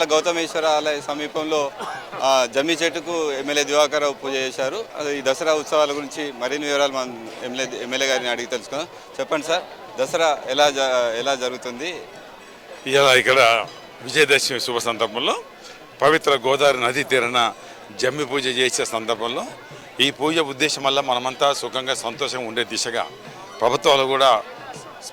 గౌతమేశ్వర ఆలయ సమీపంలో జమ్మి చెట్టుకు ఎమ్మెల్యే దివాకర్ పూజ చేశారు. అది ఈ దసరా ఉత్సవాల గురించి మరిన్ని వివరాలు మనం ఎమ్మెల్యే ఎమ్మెల్యే గారిని అడిగి తెలుసుకుందాం. చెప్పండి సార్ దసరా ఎలా జ- ఎలా జరుగుతుంది? ఇలా ఇక్కడ విజయదశమి శుభ సందర్భంలో పవిత్ర గోదావరి నదీ తీరన జమ్మి పూజ చేసే సందర్భంలో ఈ పూజ ఉద్దేశం వల్ల మనమంతా సుఖంగా సంతోషంగా ఉండే దిశగా ప్రభుత్వాలు కూడా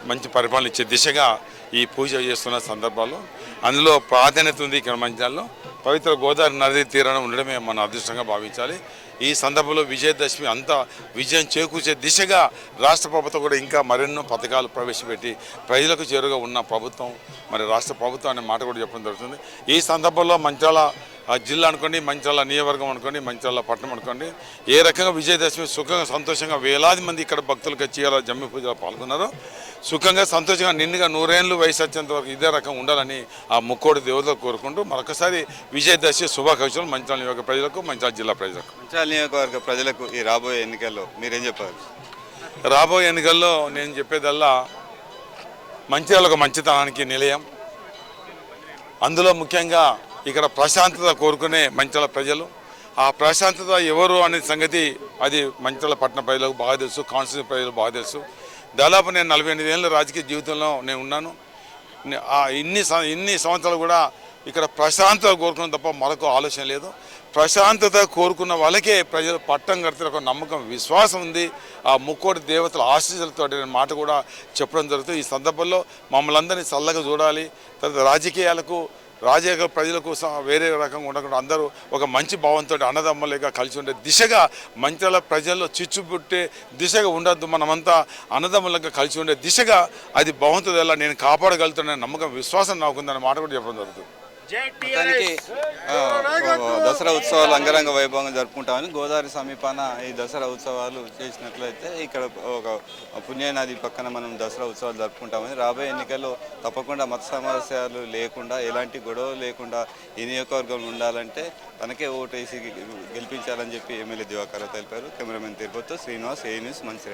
మంచి పరిపాలన ఇచ్చే దిశగా ఈ పూజ చేస్తున్న సందర్భాల్లో అందులో ప్రాధాన్యత ఉంది ఇక్కడ మంచిర్యాలలో పవిత్ర గోదావరి నది తీరాన ఉండడమే మన అదృష్టంగా భావించాలి. ఈ సందర్భంలో విజయదశమి అంతా విజయం చేకూర్చే దిశగా రాష్ట్ర ప్రభుత్వం కూడా ఇంకా మరెన్నో పథకాలు ప్రవేశపెట్టి ప్రజలకు చేరుగా ఉన్న ప్రభుత్వం మరి రాష్ట్ర ప్రభుత్వం అనే మాట కూడా చెప్పడం జరుగుతుంది. ఈ సందర్భంలో మంచాల ఆ జిల్లా అనుకోండి మంచాల నియోజకవర్గం అనుకోండి మంచాల పట్టణం అనుకోండి ఏ రకంగా విజయదశమి సుఖంగా సంతోషంగా వేలాది మంది ఇక్కడ భక్తులకు వచ్చి జమ్మి పూజలో పాల్గొన్నారు సుఖంగా సంతోషంగా నిండుగా నూరేళ్ళు వయసు వచ్చేంత వరకు ఇదే రకం ఉండాలని ఆ ముక్కోడి దేవతలు కోరుకుంటూ మరొకసారి విజయదశమి శుభాకాంక్షలు మంచాల నియోజక ప్రజలకు మంచాల జిల్లా ప్రజలకు. మంచిర్యాల నియోజకవర్గ ప్రజలకు ఈ రాబోయే ఎన్నికల్లో మీరేం చెప్పారు? రాబోయే ఎన్నికల్లో నేను చెప్పేదల్లా మంచిర్యాల ఒక మంచితనానికి నిలయం. అందులో ముఖ్యంగా ఇక్కడ ప్రశాంతత కోరుకునే మంచాల ప్రజలు. ఆ ప్రశాంతత ఎవరు అనే సంగతి అది మంచాల పట్టణ ప్రజలకు బాగా తెలుసు కాన్స్టిట్యూన్ ప్రజలకు బాగా తెలుసు. దాదాపు నేను నలభై ఎనిమిది ఏళ్ళ రాజకీయ జీవితంలో నేను ఉన్నాను. ఇన్ని ఇన్ని సంవత్సరాలు కూడా ఇక్కడ ప్రశాంతత కోరుకున్న తప్ప మరొక ఆలోచన లేదు. ప్రశాంతత కోరుకున్న వాళ్ళకే ప్రజలు పట్టం కడితే ఒక నమ్మకం విశ్వాసం ఉంది. ఆ ముక్కోటి దేవతల ఆశీస్సులతో మాట కూడా చెప్పడం జరుగుతుంది. ఈ సందర్భంలో మమ్మల్ని అందరినీ చల్లగా చూడాలి. తర్వాత రాజకీయాలకు రాజకీయ ప్రజలకు స- వేరే రకంగా ఉండకుండా అందరూ ఒక మంచి భావంతో అన్నదమ్మలేక కలిసి ఉండే దిశగా మంచాల ప్రజల్లో చిచ్చుబుట్టే దిశగా ఉండద్దు మనమంతా అన్నదమ్ములంగా కలిసి ఉండే దిశగా అది ఎలా నేను కాపాడగలుగుతున్న నమ్మకం విశ్వాసం నాకుందన్న మాట కూడా చెప్పడం జరుగుతుంది. దసరా ఉత్సవాలు అంగరంగ వైభవంగా జరుపుకుంటామని గోదావరి సమీపాన ఈ దసరా ఉత్సవాలు చేసినట్లయితే ఇక్కడ ఒక పుణ్యనది పక్కన మనం దసరా ఉత్సవాలు జరుపుకుంటామని రాబోయే ఎన్నికల్లో తప్పకుండా మత సమస్యలు లేకుండా ఎలాంటి గొడవ లేకుండా ఈ నియోజకవర్గం ఉండాలంటే తనకే ఓటేసి గెలిపించాలని చెప్పి ఎమ్మెల్యే దివాకర్ తెలిపారు. కెమెరామెన్ తిరుపతితో శ్రీనివాస్ ఏ న్యూస్ మంచిర్యాల.